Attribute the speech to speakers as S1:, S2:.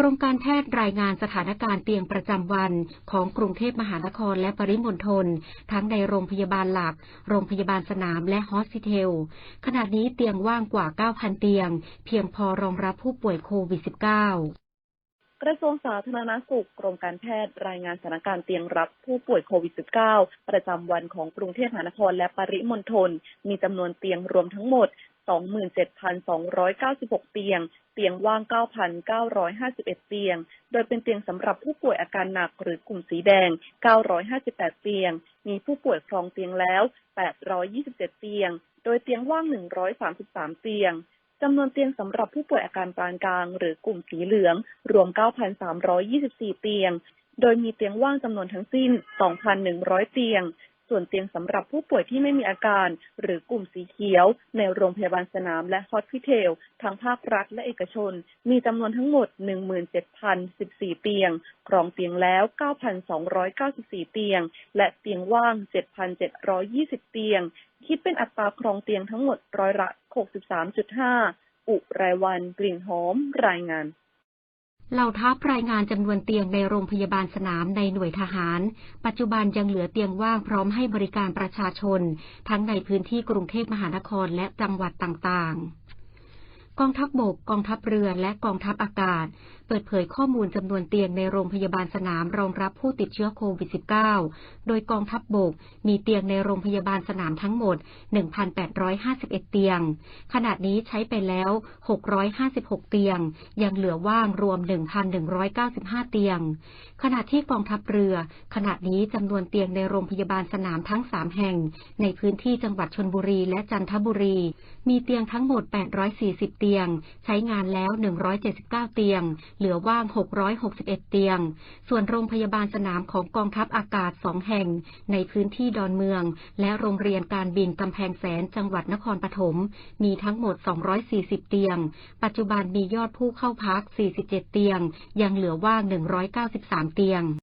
S1: กรมการแพทย์รายงานสถานการณ์เตียงประจำวันของกรุงเทพมหานครและปริมณฑลทั้งในโรงพยาบาลหลัก โรงพยาบาลสนามและฮอสพิเทล ขณะนี้เตียงว่างกว่า 9,000 เตียง เพียงพอรองรับผู้ป่วยโควิด -19
S2: กระทรวงสาธารณสุขกรมการแพทย์รายงานสถานการณ์เตียงรับผู้ป่วยโควิด -19 ประจำวันของกรุงเทพมหานครและปริมณฑลมีจำนวนเตียงรวมทั้งหมด 27,296 เตียง เตียงว่าง 9,951 เตียง โดยเป็นเตียงสำหรับผู้ป่วยอาการหนักหรือกลุ่มสีแดง 958 เตียง มีผู้ป่วยครองเตียงแล้ว 827 เตียง โดยเตียงว่าง 133 เตียงจำนวนเตียงสำหรับผู้ป่วยอาการปานกลาง หรือกลุ่มสีเหลือง รวม 9,324 เตียง โดยมีเตียงว่างจำนวนทั้งสิ้น 2,100 เตียง ส่วนเตียงสำหรับผู้ป่วยที่ไม่มีอาการ หรือกลุ่มสีเขียว ในโรงพยาบาลสนามและฮอสพิเทลทั้งภาครัฐและเอกชน มีจำนวนทั้งหมด 17,014 เตียง ครองเตียงแล้ว 9,294 เตียง และเตียงว่าง 7,720 เตียง คิดเป็นอัตราครองเตียงทั้งหมดร้อยละ 63.5 อุไรวัน กลิ่นหอม รายงาน
S1: เหล่าทัพรายงานจำนวนเตียงในโรงพยาบาลสนามในหน่วยทหาร ปัจจุบันยังเหลือเตียงว่างพร้อมให้บริการประชาชน ทั้งในพื้นที่กรุงเทพมหานครและจังหวัดต่างๆ กองทัพบบก กองทัพเรือ และกองทัพอากาศ เปิดเผยข้อมูลจำนวนเตียงในโรงพยาบาลสนามรองรับผู้ติดเชื้อโควิด -19 โดยกองทัพบบก มีเตียงในโรงพยาบาลสนามทั้งหมด 1,851 เตียง ขณะนี้ใช้ไปแล้ว 656 เตียง ยังเหลือว่างรวม 1,195 เตียง ขณะที่กองทัพเรือ ขณะนี้จำนวนเตียงในโรงพยาบาลสนามทั้ง 3 แห่ง ในพื้นที่จังหวัดชนบุรีและจันทบุรี มีเตียงทั้งหมด 840 เตียงใช้งานแล้ว 179 เตียง เหลือว่าง 661 เตียง ส่วนโรงพยาบาลสนามของกองทัพอากาศ2แห่ง ในพื้นที่ดอนเมือง และโรงเรียนการบินกำแพงแสนจังหวัดนครปฐมมีทั้งหมด 240 เตียง ปัจจุบันมียอดผู้เข้าพัก 47 เตียง ยังเหลือว่าง 193 เตียง